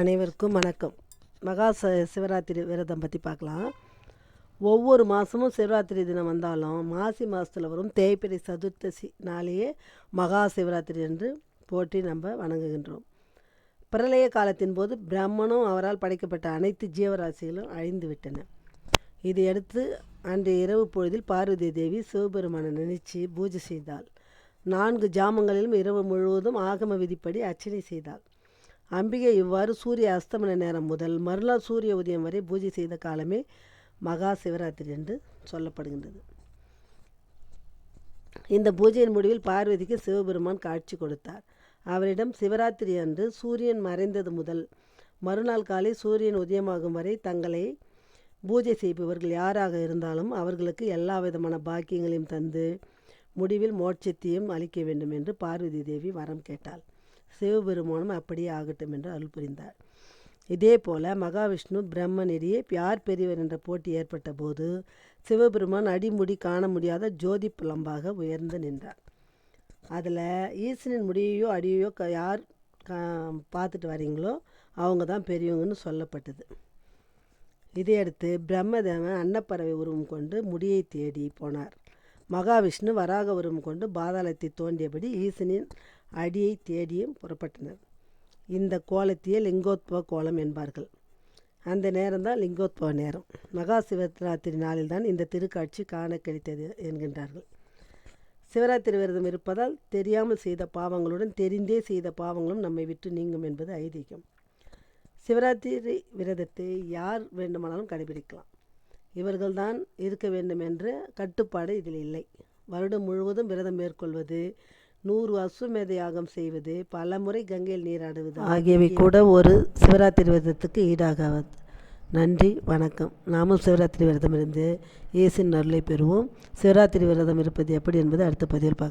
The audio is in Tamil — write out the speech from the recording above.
அனைவருக்கும் வணக்கம். மகா ச சிவராத்திரி விரதம் பற்றி பார்க்கலாம். ஒவ்வொரு மாதமும் சிவராத்திரி தினம் வந்தாலும் மாசி மாதத்தில் வரும் தேய்பிரை சதுர்த்தசி நாளையே மகா சிவராத்திரி என்று போற்றி நம்ம வணங்குகின்றோம். பிரளய காலத்தின் போது பிரம்மனும் அவரால் படைக்கப்பட்ட அனைத்து ஜீவராசிகளும் அழிந்து விட்டன. இதையடுத்து அன்று இரவு பொழுதில் பார்வதி தேவி சிவபெருமானை நினைச்சு பூஜை செய்தாள். நான்கு ஜாமங்களிலும் இரவு முழுவதும் ஆகம விதிப்படி அர்ச்சனை செய்தாள். அம்பிகை இவ்வாறு சூரிய அஸ்தமன நேரம் முதல் மறுநாள் சூரிய உதயம் வரை பூஜை செய்த காலமே மகா சிவராத்திரி என்று சொல்லப்படுகின்றது. இந்த பூஜையின் முடிவில் பார்வதிக்கு சிவபெருமான் காட்சி கொடுத்தார். அவரிடம் சிவராத்திரி அன்று சூரியன் மறைந்தது முதல் மறுநாள் காலை சூரியன் உதயமாகும் வரை தங்களை பூஜை செய்பவர்கள் யாராக இருந்தாலும் அவர்களுக்கு எல்லா விதமான பாக்கியங்களையும் தந்து முடிவில் மோட்சத்தையும் அளிக்க வேண்டும் என்று பார்வதி தேவி வரம் கேட்டாள். சிவபெருமானும் அப்படியே ஆகட்டும் என்று அருள் புரிந்தார். இதே போல மகாவிஷ்ணு பிரம்மன் இடையே யார் பெரியவர் என்ற போட்டி ஏற்பட்ட போது சிவபெருமான் அடிமுடி காண முடியாத ஜோதி புலம்பாக உயர்ந்து நின்றார். அதில் ஈசனின் முடியையோ அடியையோ க யார் கா பார்த்துட்டு வரீங்களோ அவங்க தான் பெரியவங்கன்னு சொல்லப்பட்டது. இதையடுத்து பிரம்மதேவன் அன்னப்பறவை உருவம் கொண்டு முடியை தேடி போனார். மகாவிஷ்ணு வராக உருவம் கொண்டு பாதாளத்தை தோண்டியபடி ஈசனின் அடியை தேடியும் புறப்பட்டனர். இந்த கோலத்தையே லிங்கோத்பவ கோலம் என்பார்கள். அந்த நேரம்தான் லிங்கோத்பவ நேரம். மகா சிவராத்திரி நாளில்தான் இந்த திருக்காட்சி காண கிடைத்தது என்கின்றார்கள். சிவராத்திரி விரதம் இருப்பதால் தெரியாமல் செய்த பாவங்களுடன் தெரிந்தே செய்த பாவங்களும் நம்மை விட்டு நீங்கும் என்பது ஐதீகம். சிவராத்திரி விரதத்தை யார் வேண்டுமானாலும் கடைபிடிக்கலாம். இவர்கள்தான் இருக்க வேண்டும் என்ற கட்டுப்பாடு இதில் இல்லை. வருடம் முழுவதும் விரதம் மேற்கொள்வது நூறு அஸ்வமேத யாகம் செய்வது பல முறை கங்கையில் நீராடுவது ஆகியவை கூட ஒரு சிவராத்திரி விரதத்துக்கு ஈடாகாது. நன்றி வணக்கம். நாமும் சிவராத்திரி விரதம் இருந்து இயேசின் அருளை பெறுவோம். சிவராத்திரி விரதம் இருப்பது எப்படி என்பது அடுத்த பதிவில் பார்க்கலாம்.